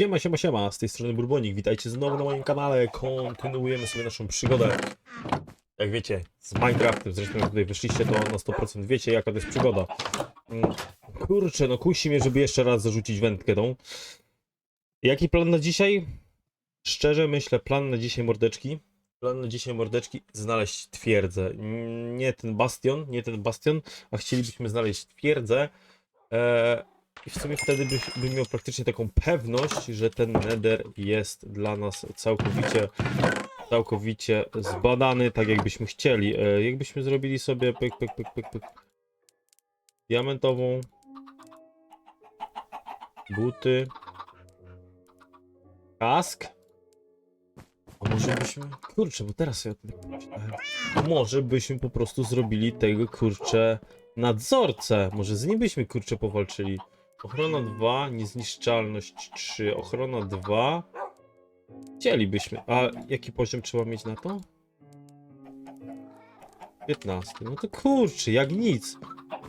Siema, siema, siema, z tej strony Burbonik, witajcie znowu na moim kanale, kontynuujemy sobie naszą przygodę. Jak wiecie, z Minecraftem, zresztą jak tutaj wyszliście, to na 100% wiecie jaka to jest przygoda. Mm, Kurczę, no kusi mnie, żeby jeszcze raz zarzucić wędkę tą. Jaki plan na dzisiaj? Szczerze myślę, plan na dzisiaj mordeczki. Plan na dzisiaj mordeczki, znaleźć twierdzę. Nie ten bastion, nie ten bastion, a chcielibyśmy znaleźć twierdzę. Eee, i w sumie wtedy byś, bym miał praktycznie taką pewność, że ten nether jest dla nas całkowicie, całkowicie zbadany, tak jakbyśmy chcieli. E, jakbyśmy zrobili sobie pyk, pyk, pyk, pyk, pyk. Diamentową. Buty. Kask. A może byśmy... Kurczę, bo teraz ja tak pomyślałem. Może byśmy po prostu zrobili tego, kurczę, nadzorcę. Może z nim byśmy, kurczę, powalczyli. Ochrona 2, niezniszczalność 3, ochrona 2. Chcielibyśmy. A jaki poziom trzeba mieć na to? 15. No to kurczę, jak nic.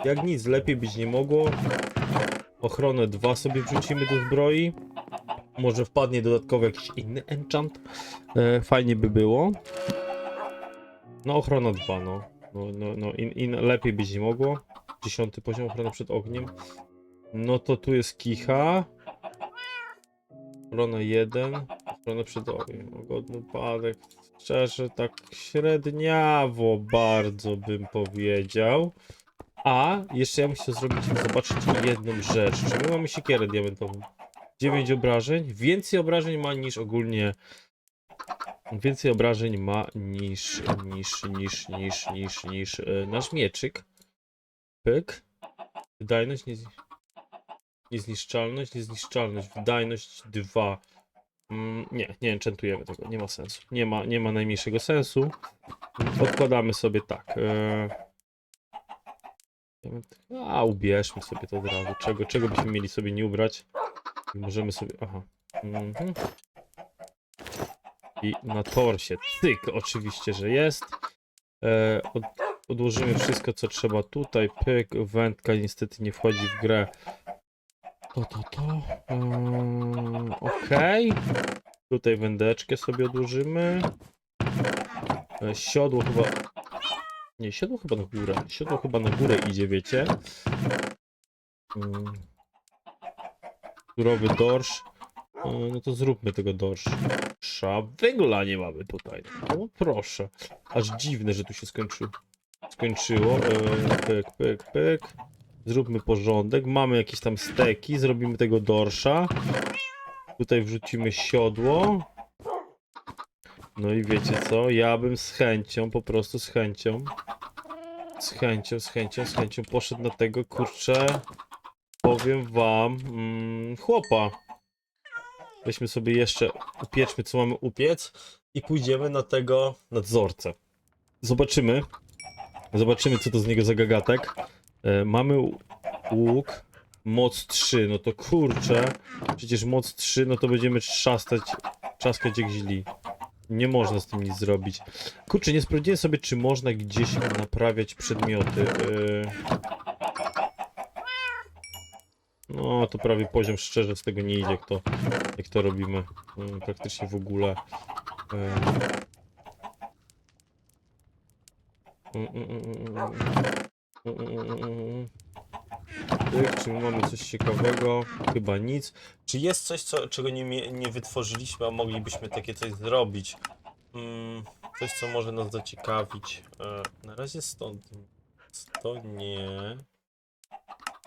Jak nic, lepiej być nie mogło. Ochronę 2 sobie wrzucimy do zbroi. Może wpadnie dodatkowo jakiś inny enchant. E, fajnie by było. No ochrona 2, no. No, no, no in, in, lepiej być nie mogło. Dziesiąty poziom ochrona przed ogniem. No to tu jest kicha. Ochrona 1. Ochrona przed ogniem. Łagodny upadek. Szczerze, tak średniawo bardzo bym powiedział. A jeszcze ja bym chciał zrobić, zobaczyć jedną rzecz. Czy my mamy siekierę diamentową? 9 obrażeń. Więcej obrażeń ma niż ogólnie. Więcej obrażeń ma niż, niż, niż, niż, niż, niż e, nasz mieczyk. Pyk. Wydajność nie. Niezniszczalność, niezniszczalność, wydajność 2. Mm, nie, nie enchantujemy tego, nie ma sensu. Nie ma, nie ma najmniejszego sensu. Odkładamy sobie tak. E... A, ubierzmy sobie to od razu. Czego, czego byśmy mieli sobie nie ubrać? I możemy sobie. Aha. Mhm. I na torsie. Cyk, oczywiście, że jest. E, od, odłożymy wszystko, co trzeba tutaj. Pyk, wędka niestety nie wchodzi w grę. To, to, to. Eee, Okej. Tutaj wędeczkę sobie odłożymy. E, Siodło chyba... Nie, siodło chyba na górę. Siodło chyba na górę idzie, wiecie. Mm. Dorsz. E, No to zróbmy tego dorsza. Węgla nie mamy tutaj. No proszę. Aż dziwne, że tu się skończy... skończyło. E, Pyk, pyk, pyk. Zróbmy porządek. Mamy jakieś tam steki. Zrobimy tego dorsza. Tutaj wrzucimy siodło. No i wiecie co? Ja bym z chęcią, po prostu z chęcią. Z chęcią, z chęcią, z chęcią poszedł na tego, kurczę. Powiem wam, mm, chłopa. Weźmy sobie jeszcze, upieczmy co mamy upiec i pójdziemy na tego nadzorcę. Zobaczymy. Zobaczymy co to z niego za gagatek. E, mamy łu- łuk. Moc 3, no to kurczę. Przecież moc 3, no to będziemy trzastać, trzaskać jak źli. Nie można z tym nic zrobić. Kurczę, nie sprawdziłem sobie, czy można gdzieś naprawiać przedmioty. E, No, to prawie poziom szczerze z tego nie idzie, jak to, jak to robimy. Mm, Praktycznie w ogóle. E, mm, mm, mm, czy my mamy coś ciekawego? Chyba nic. Czy jest coś, co, czego nie, nie wytworzyliśmy, a moglibyśmy takie coś zrobić? Mm, coś, co może nas zaciekawić. E, na razie stąd to nie.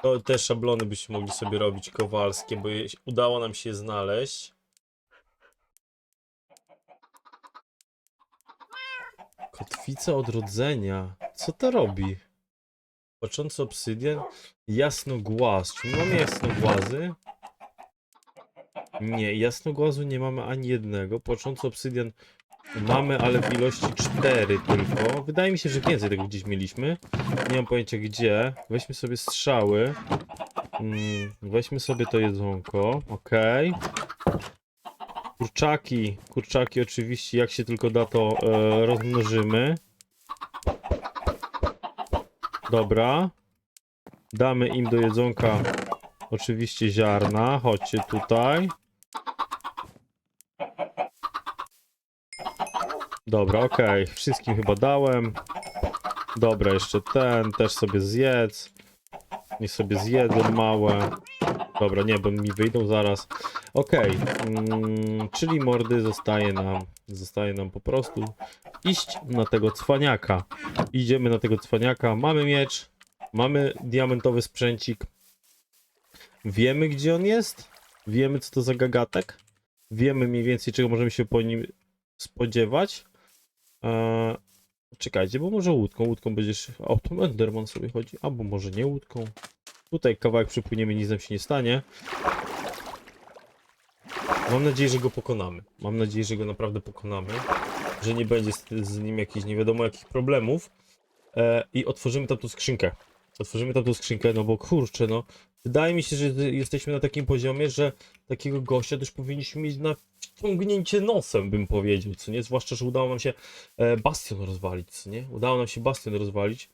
To te szablony byśmy mogli sobie robić kowalskie, bo je, udało nam się je znaleźć. Kotwica odrodzenia. Co to robi? Patrzący obsydian. Jasnogłaz. Czy my mamy jasnogłazy? Nie, jasnogłazu nie mamy ani jednego. Płaczący obsydian mamy, ale w ilości 4 tylko. Wydaje mi się, że więcej tego gdzieś mieliśmy. Nie mam pojęcia gdzie. Weźmy sobie strzały. Mm, weźmy sobie to jedzonko. Okej. Kurczaki. Kurczaki oczywiście, jak się tylko da, to e, rozmnożymy. Dobra. Damy im do jedzonka oczywiście ziarna. Chodźcie tutaj. Dobra, okej. Wszystkim chyba dałem. Dobra, jeszcze ten też sobie zjedz. Niech sobie zjedzą małe. Dobra, nie, bo mi wyjdą zaraz. Okej, mm, czyli mordy zostaje nam, zostaje nam po prostu iść na tego cwaniaka. Idziemy na tego cwaniaka, mamy miecz, mamy diamentowy sprzęcik. Wiemy gdzie on jest, wiemy co to za gagatek, wiemy mniej więcej czego możemy się po nim spodziewać. Eee, czekajcie, bo może łódką, łódką będziesz... O, to Enderman sobie chodzi, albo może nie łódką. Tutaj kawałek przypłyniemy, nic nam się nie stanie. Mam nadzieję, że go pokonamy. Mam nadzieję, że go naprawdę pokonamy. Że nie będzie z, z nim jakichś nie wiadomo jakich problemów. E, I otworzymy tam tą skrzynkę. Otworzymy tam tą skrzynkę, no bo kurczę, no. Wydaje mi się, że jesteśmy na takim poziomie, że takiego gościa też powinniśmy mieć na wciągnięcie nosem, bym powiedział, co nie? Zwłaszcza, że udało nam się e, bastion rozwalić, co nie? Udało nam się bastion rozwalić.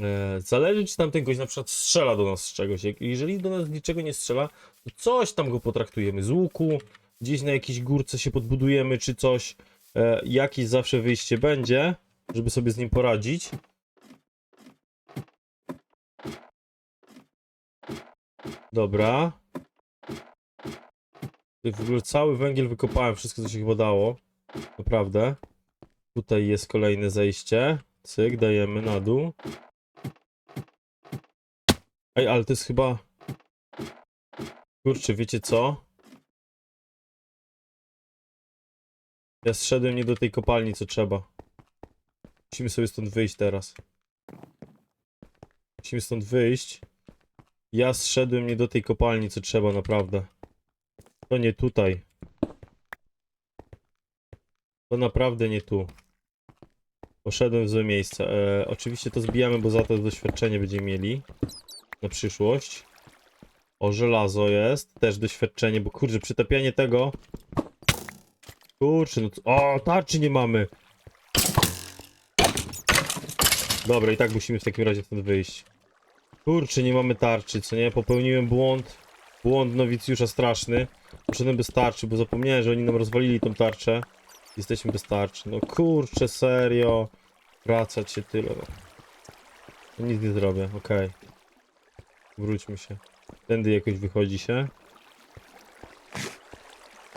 E, zależy, czy tamten gość na przykład strzela do nas z czegoś. Jeżeli do nas niczego nie strzela, to coś tam go potraktujemy z łuku, gdzieś na jakiejś górce się podbudujemy, czy coś. E, jakieś zawsze wyjście będzie, żeby sobie z nim poradzić. Dobra. W ogóle cały węgiel wykopałem, wszystko co się chyba dało. Naprawdę. Tutaj jest kolejne zejście. Cyk, dajemy na dół. Ej, ale to jest chyba... Kurczę, wiecie co? Ja zszedłem nie do tej kopalni, co trzeba. Musimy sobie stąd wyjść teraz. Musimy stąd wyjść. Ja zszedłem nie do tej kopalni, co trzeba, naprawdę. To nie tutaj. To naprawdę nie tu. Poszedłem w złe miejsce. E, oczywiście to zbijamy, bo za to doświadczenie będziemy mieli na przyszłość. O, żelazo jest. Też doświadczenie, bo kurczę, przytapianie tego. Kurczę, no co... O, tarczy nie mamy. Dobra, i tak musimy w takim razie stąd wyjść. Kurczę, nie mamy tarczy, co nie? Popełniłem błąd. Błąd nowicjusza straszny. Poszedłem bez tarczy, bo zapomniałem, że oni nam rozwalili tą tarczę. Jesteśmy bez tarczy. No kurczę, serio. Wracać się tyle. No. Nic nie zrobię, okej. Wróćmy się. Tędy jakoś wychodzi się.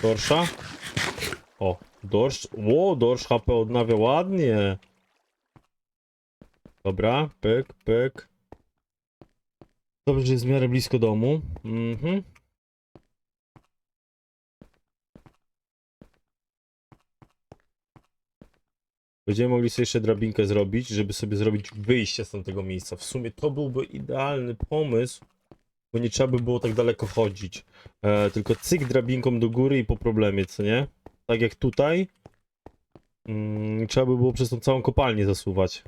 Dorsza? O, dorsz. Ło, dorsz HP odnawia ładnie. Dobra, pyk, pyk. Dobrze, że jest w miarę blisko domu. Mhm. Będziemy mogli sobie jeszcze drabinkę zrobić, żeby sobie zrobić wyjście z tamtego miejsca. W sumie to byłby idealny pomysł, bo nie trzeba by było tak daleko chodzić. E, tylko cyk drabinką do góry i po problemie, co nie? Tak jak tutaj. Mm, trzeba by było przez tą całą kopalnię zasuwać.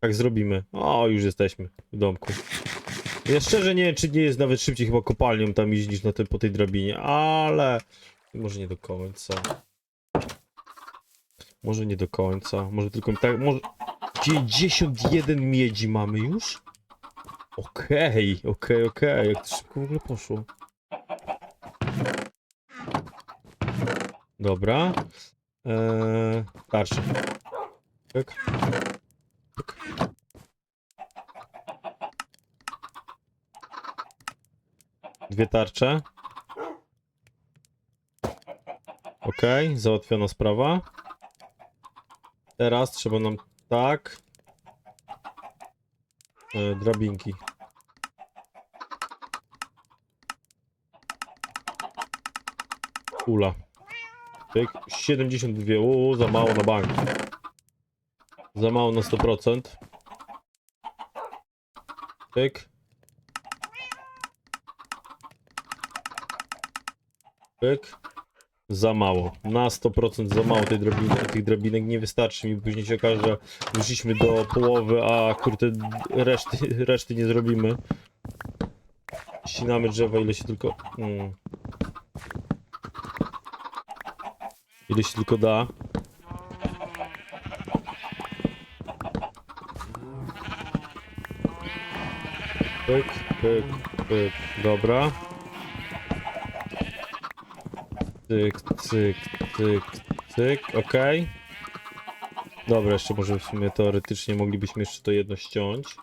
Tak zrobimy. O, już jesteśmy w domku. Ja szczerze nie wiem, czy nie jest nawet szybciej chyba kopalnią tam iść niż na te, po tej drabinie, ale może nie do końca. Może nie do końca, może tylko tak, może 51 miedzi mamy już? Okej, okej, okej, jak to szybko w ogóle poszło. Dobra. Eee, tarczy. Tak. Tak. Dwie tarcze. Okej, załatwiona sprawa. Teraz trzeba nam tak. E, drabinki. Kula. Tyk, 72. Uuu, za mało na bank. Za mało na 100%. Tyk. Pyk. Za mało. Na 100% za mało tej tych drabinek nie wystarczy mi. Później się okaże, że wyszliśmy do połowy, a kurde reszty, reszty nie zrobimy. Ścinamy drzewa ile się tylko... Mm. Ile się tylko da. Pyk, pyk, pyk. Dobra. Cyk, cyk, cyk, cyk, okej. Dobra, jeszcze może w sumie teoretycznie moglibyśmy jeszcze to jedno ściąć.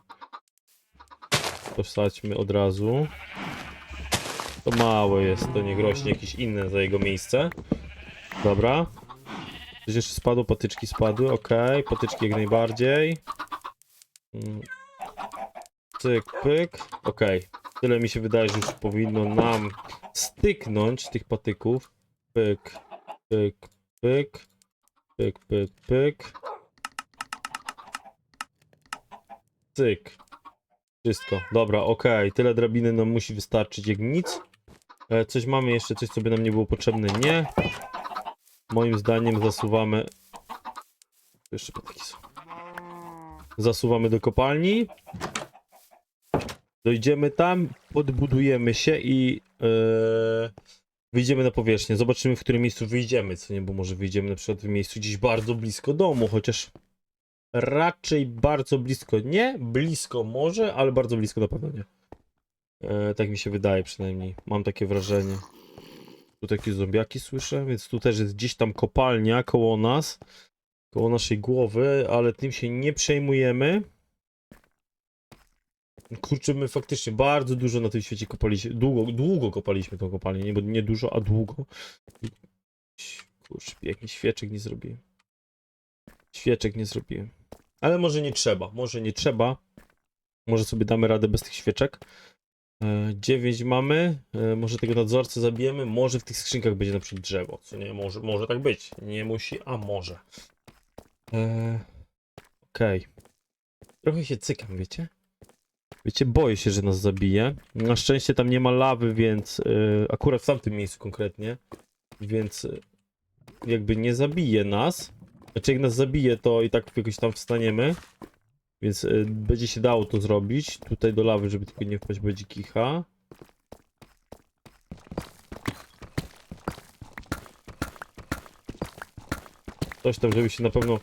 To wsadźmy od razu. To małe jest, to niech rośnie jakieś inne za jego miejsce. Dobra. Coś jeszcze spadło, patyczki spadły, okej, patyczki jak najbardziej. Mm. Cyk, pyk, okej. Tyle mi się wydaje, że już powinno nam styknąć tych patyków. Pyk, pyk, pyk, pyk, pyk, pyk. Cyk. Wszystko. Dobra, okej. Tyle drabiny nam musi wystarczyć jak nic. E, coś mamy jeszcze, coś co by nam nie było potrzebne? Nie. Moim zdaniem zasuwamy... Jeszcze patyki są. Zasuwamy do kopalni. Dojdziemy tam, podbudujemy się i e, wyjdziemy na powierzchnię. Zobaczymy, w którym miejscu wyjdziemy, co nie, bo może wyjdziemy na przykład w miejscu gdzieś bardzo blisko domu, chociaż raczej bardzo blisko nie, blisko może, ale bardzo blisko na pewno nie. E, tak mi się wydaje przynajmniej, mam takie wrażenie. Tu takie zombiaki słyszę, więc tu też jest gdzieś tam kopalnia koło nas, koło naszej głowy, ale tym się nie przejmujemy. Kurczę, my faktycznie bardzo dużo na tym świecie kopaliśmy. Długo, długo kopaliśmy tą kopalnię. Nie, bo nie dużo, a długo. Kurczę, pięknie. Świeczek nie zrobiłem. Świeczek nie zrobiłem. Ale może nie trzeba. Może nie trzeba. Może sobie damy radę bez tych świeczek. E, 9 mamy. E, może tego nadzorcę zabijemy. Może w tych skrzynkach będzie na przykład drzewo. Co nie? Może, może tak być. Nie musi, a może. E, Okej. Trochę się cykam, wiecie? Wiecie, boję się, że nas zabije. Na szczęście tam nie ma lawy, więc y, akurat w tamtym miejscu konkretnie, więc y, jakby nie zabije nas. Znaczy jak nas zabije, to i tak jakoś tam wstaniemy. Więc y, będzie się dało to zrobić. Tutaj do lawy, żeby tylko nie wpaść, będzie kicha. Coś tam, żeby się na pewno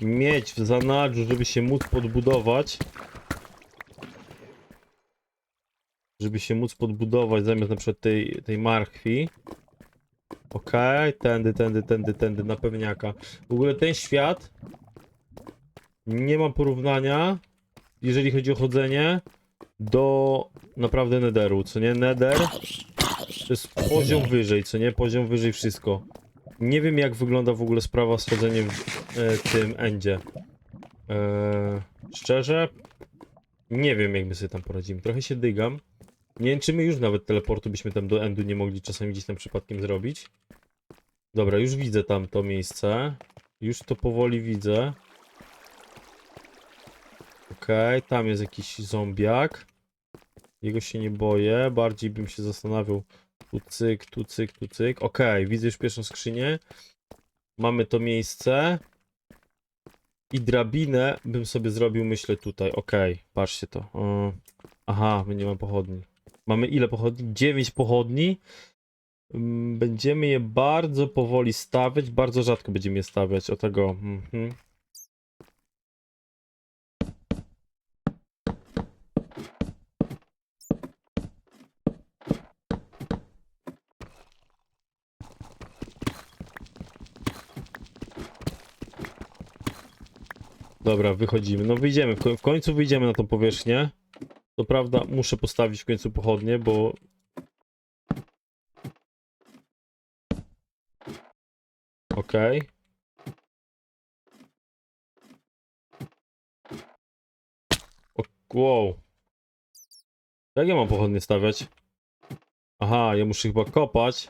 mieć w zanadrzu, żeby się móc podbudować. Żeby się móc podbudować zamiast na przykład tej, tej marchwi. Okej, tędy, tędy, tędy, tędy, na pewniaka. W ogóle ten świat nie ma porównania, jeżeli chodzi o chodzenie, do naprawdę Netheru, co nie? Nether to jest poziom wyżej, co nie? Poziom wyżej wszystko. Nie wiem jak wygląda w ogóle sprawa z chodzeniem w e, tym endzie. E, szczerze, nie wiem jak my sobie tam poradzimy. Trochę się dygam. Nie wiem, czy my już nawet teleportu byśmy tam do endu nie mogli czasami gdzieś tam przypadkiem zrobić. Dobra, już widzę tam to miejsce. Już to powoli widzę. Okej, tam jest jakiś zombiak. Jego się nie boję, bardziej bym się zastanawiał. Tu cyk, tu cyk, tu cyk. Okej, widzę już pierwszą skrzynię. Mamy to miejsce. I drabinę bym sobie zrobił, myślę, tutaj. Okej, patrzcie to. Aha, my nie mamy pochodni. Mamy ile pochodni? 9 pochodni. Mm, Będziemy je bardzo powoli stawiać. Bardzo rzadko będziemy je stawiać. O tego. Mhm. Dobra, wychodzimy. No wyjdziemy. W ko- W końcu wyjdziemy na tą powierzchnię. To prawda, muszę postawić w końcu pochodnie, bo. Okej. O, wow. Jak ja mam pochodnie stawiać? Aha, ja muszę chyba kopać.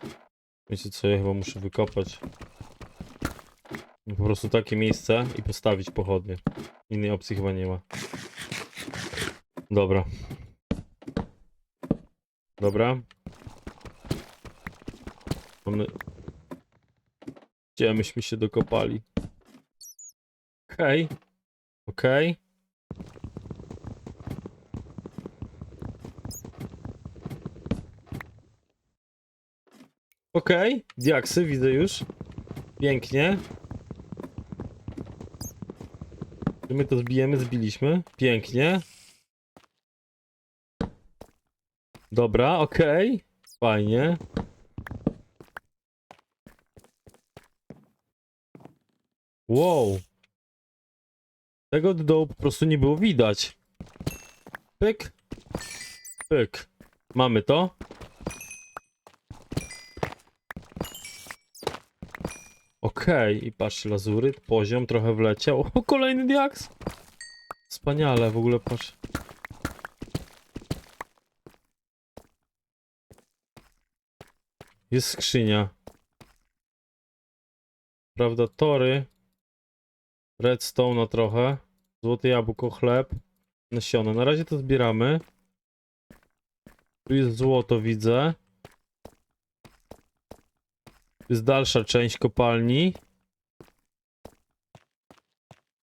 Wiecie co, ja chyba muszę wykopać. Po prostu takie miejsce i postawić pochodnie. Innej opcji chyba nie ma. Dobra. Dobra. Mamy... Gdzie myśmy się dokopali? Okej. Okej. Okej. Diaksy widzę już. Pięknie. Czy my to zbijemy? Zbiliśmy. Pięknie. Dobra, okej. Fajnie. Wow. Tego do dołu po prostu nie było widać. Pyk. Pyk. Mamy to. Okej, i patrz, lazuryt, poziom trochę wleciał. O, kolejny diaks. Wspaniale, w ogóle patrz. Jest skrzynia. Prawda, tory. Redstone trochę. Złote jabłko, chleb. Nasiona. Na razie to zbieramy. Tu jest złoto, widzę. Tu jest dalsza część kopalni.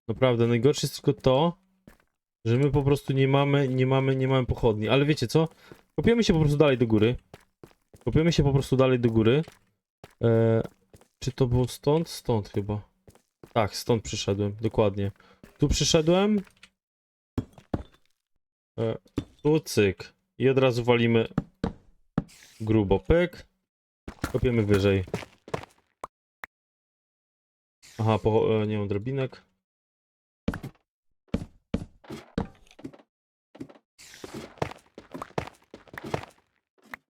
Naprawdę, najgorsze jest tylko to, że my po prostu nie mamy, nie mamy, nie mamy pochodni. Ale wiecie co? Kopiemy się po prostu dalej do góry. Kopiemy się po prostu dalej do góry. E, czy to było stąd? Stąd chyba. Tak, stąd przyszedłem, dokładnie. Tu przyszedłem. E, tu cyk. I od razu walimy grubo pyk. Kopiemy wyżej. Aha, po, e, nie mam drobinek.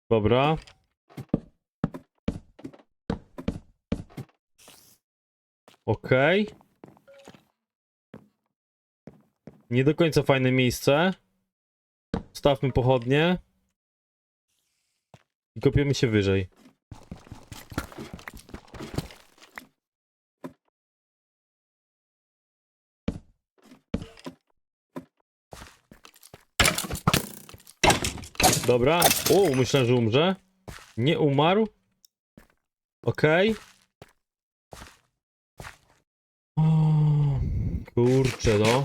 Dobra. Okej. Nie do końca fajne miejsce. Stawmy pochodnie. I kopiemy się wyżej. Dobra. O, myślę, że umrze. Nie umarł. Okej. O, Kurczę, no.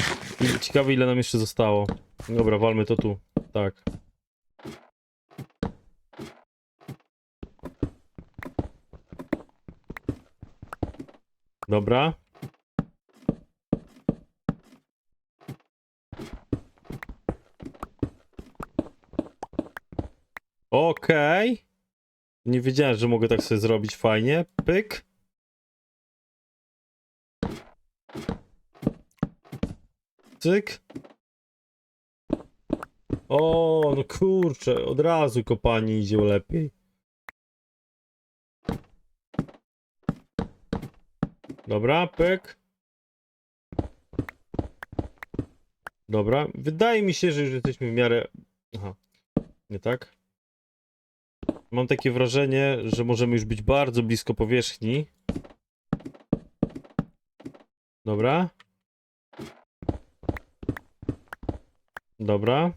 Ciekawe, ile nam jeszcze zostało. Dobra, walmy to tu. Tak. Dobra. Okej. Nie wiedziałem, że mogę tak sobie zrobić fajnie. Pyk. Cyk. O, no kurczę, od razu kopanie idzie lepiej. Dobra, pyk. Dobra, wydaje mi się, że już jesteśmy w miarę... Aha, nie tak? Mam takie wrażenie, że możemy już być bardzo blisko powierzchni. Dobra. Dobra.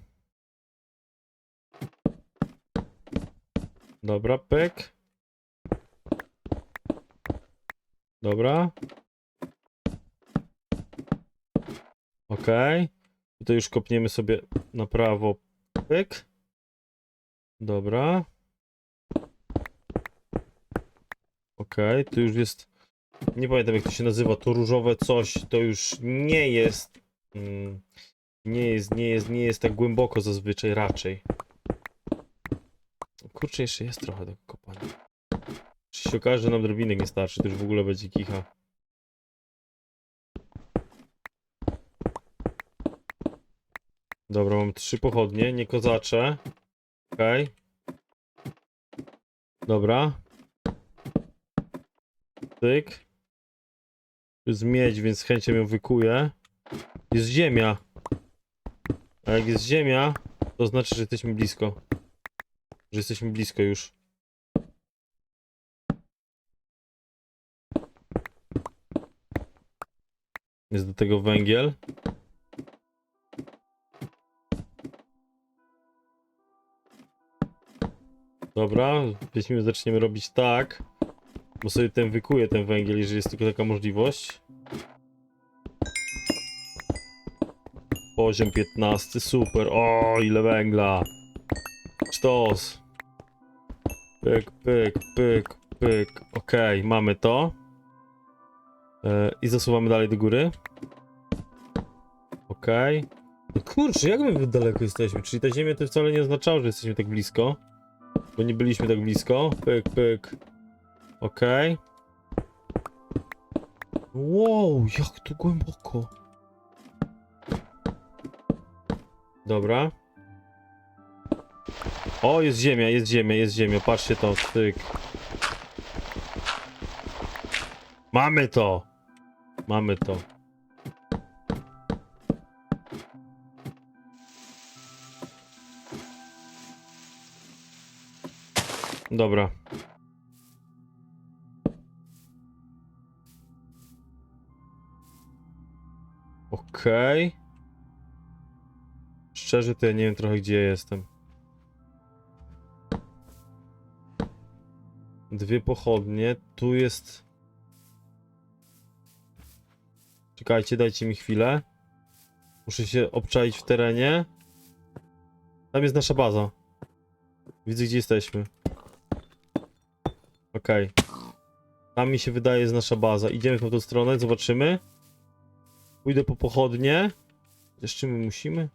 Dobra, pyk. Dobra. Okej. Tutaj już kopniemy sobie na prawo. Pyk. Dobra. Okej, tu już jest. Nie pamiętam jak to się nazywa. To różowe coś. To już nie jest. Mm, nie jest, nie jest, nie jest tak głęboko zazwyczaj raczej. Kurczę, jeszcze jest trochę do kopania. Czy się okaże, że nam drobinek nie starczy, to już w ogóle będzie kicha. Dobra, mam trzy pochodnie, nie kozacze. Okej. Dobra. Tyk. Tu jest miedź, więc chęcią ją wykuję. Jest ziemia. A jak jest ziemia, to znaczy, że jesteśmy blisko. Że jesteśmy blisko już. Jest do tego węgiel. Dobra, weźmy, zaczniemy robić tak. Bo sobie ten wykuje ten węgiel, jeżeli jest tylko taka możliwość. Poziom 15, super. O, ile węgla. Sztos. Pyk, pyk, pyk, pyk. Okej, mamy to. E, I zasuwamy dalej do góry. Okej. No kurczę, jak my daleko jesteśmy? Czyli ta ziemia to wcale nie oznaczało, że jesteśmy tak blisko. Bo nie byliśmy tak blisko. Pyk, pyk. Okej. Wow, jak tu głęboko. Dobra. O, jest ziemia, jest ziemia, jest ziemia. Patrzcie to, tyk. Mamy to! Mamy to. Dobra. Okej. Szczerze to ja nie wiem trochę gdzie ja jestem. Dwie pochodnie. Tu jest... Czekajcie, dajcie mi chwilę. Muszę się obczaić w terenie. Tam jest nasza baza. Widzę gdzie jesteśmy. Okej. Tam mi się wydaje jest nasza baza. Idziemy w tą stronę, zobaczymy. Pójdę po pochodnie. Jeszcze my musimy?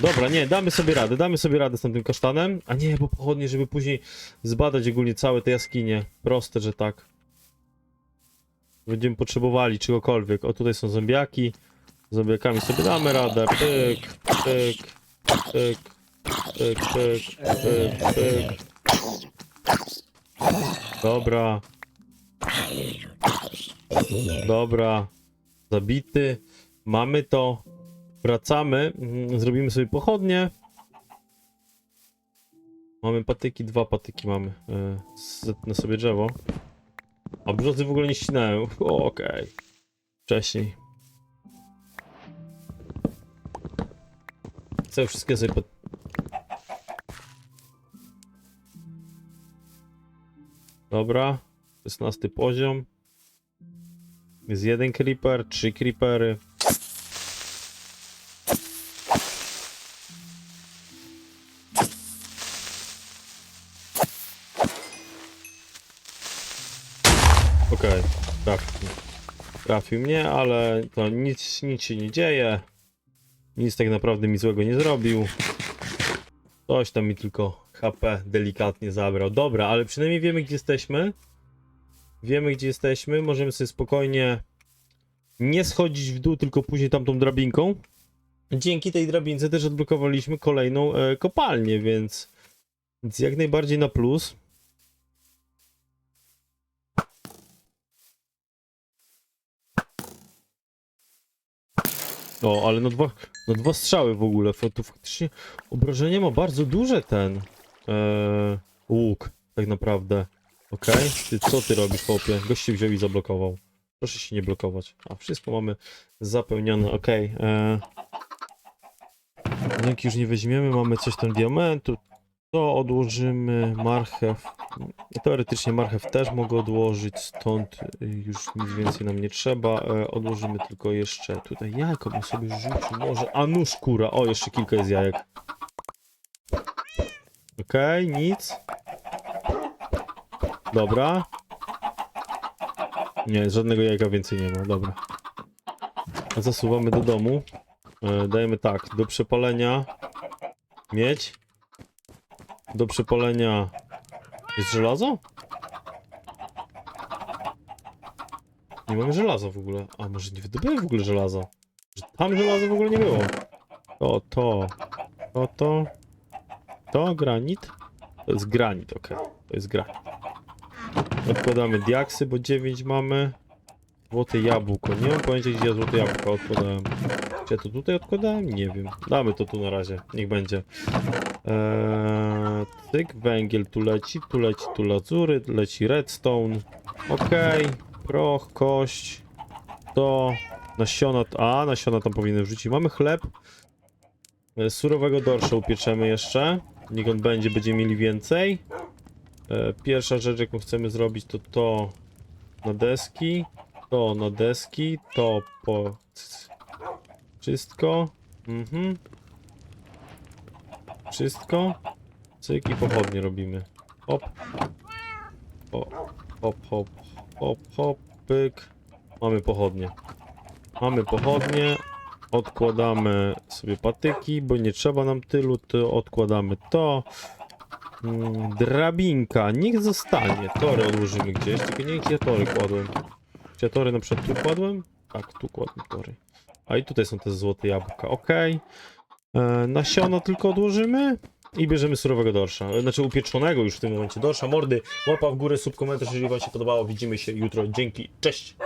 Dobra, nie, damy sobie radę, damy sobie radę z tym kasztanem. A nie, bo pochodnie, żeby później zbadać ogólnie całe te jaskinie. Proste, że tak. Będziemy potrzebowali czegokolwiek. O, tutaj są zombiaki. Z zombiakami sobie damy radę. Pyk, pyk, pyk, pyk, pyk, pyk, pyk. Dobra. Dobra. Zabity. Mamy to. Wracamy. Mm, Zrobimy sobie pochodnie. Mamy patyki, dwa patyki mamy. E, Zetnę sobie drzewo. A brzozy w ogóle nie ścinałem. O, Okej. Wcześniej. Chcę wszystkie sobie pod... Dobra. 16 poziom. Jest jeden creeper, trzy creepery. Okej, trafił. Trafił mnie, ale to nic, nic się nie dzieje. Nic tak naprawdę mi złego nie zrobił. Coś tam mi tylko HP delikatnie zabrał. Dobra, ale przynajmniej wiemy gdzie jesteśmy. Wiemy gdzie jesteśmy. Możemy sobie spokojnie nie schodzić w dół, tylko później tamtą drabinką. Dzięki tej drabince też odblokowaliśmy kolejną e, kopalnię, więc, więc jak najbardziej na plus. O, ale no dwa, no dwa strzały w ogóle. To faktycznie obrażenie ma bardzo duże ten e, łuk, tak naprawdę. Okej, ty co ty robisz, chłopie? Gość się wziął i zablokował. Proszę się nie blokować. A, wszystko mamy zapełnione, okej. Okay. Jak już nie weźmiemy, mamy coś tam diamentu. To odłożymy marchew. Teoretycznie marchew też mogę odłożyć, stąd już nic więcej nam nie trzeba. E, odłożymy tylko jeszcze tutaj jajko bym sobie rzucił może. A nóż kura, o jeszcze kilka jest jajek. Okej, nic. Dobra. Nie, żadnego jajka więcej nie ma, dobra. Zasuwamy do domu. E, dajemy tak, do przepalenia miedź. Do przepalenia jest żelazo? Nie mamy żelaza w ogóle. A może nie wydobyłem w ogóle żelaza? Że tam żelaza w ogóle nie było. To, to, to, to, to, granit. To jest granit, ok. To jest granit. Odkładamy diaksy, bo 9 mamy. Złote jabłko. Nie mam pojęcia, gdzie ja złote jabłko odkładałem. Czy ja to tutaj odkładałem? Nie wiem. Damy to tu na razie. Niech będzie. Eee, cyk, węgiel tu leci, tu leci, tu lazury, leci redstone. Okej, proch, kość. To nasiona, a nasiona tam powinny wrzucić. Mamy chleb. E, Surowego dorsza upieczemy jeszcze. Niech on będzie, będziemy mieli więcej. E, Pierwsza rzecz, jaką chcemy zrobić, to to na deski, to na deski, to po wszystko. Mhm. Wszystko. Cyk i pochodnie robimy. Hop. Hop, hop, hop, hop, hop, pyk. Mamy pochodnie. Mamy pochodnie. Odkładamy sobie patyki, bo nie trzeba nam tylu, to odkładamy to. Mm, Drabinka, niech zostanie. Tory odłożymy gdzieś, tylko nie gdzie ja tory kładłem. Czy ja tory na przykład tu kładłem? Tak, tu kładłem tory. A i tutaj są te złote jabłka, okej. E, Nasiona tylko odłożymy i bierzemy surowego dorsza. Znaczy upieczonego już w tym momencie dorsza. Mordy, łapa w górę, sub, komentarz, jeżeli wam się podobało. Widzimy się jutro. Dzięki, cześć!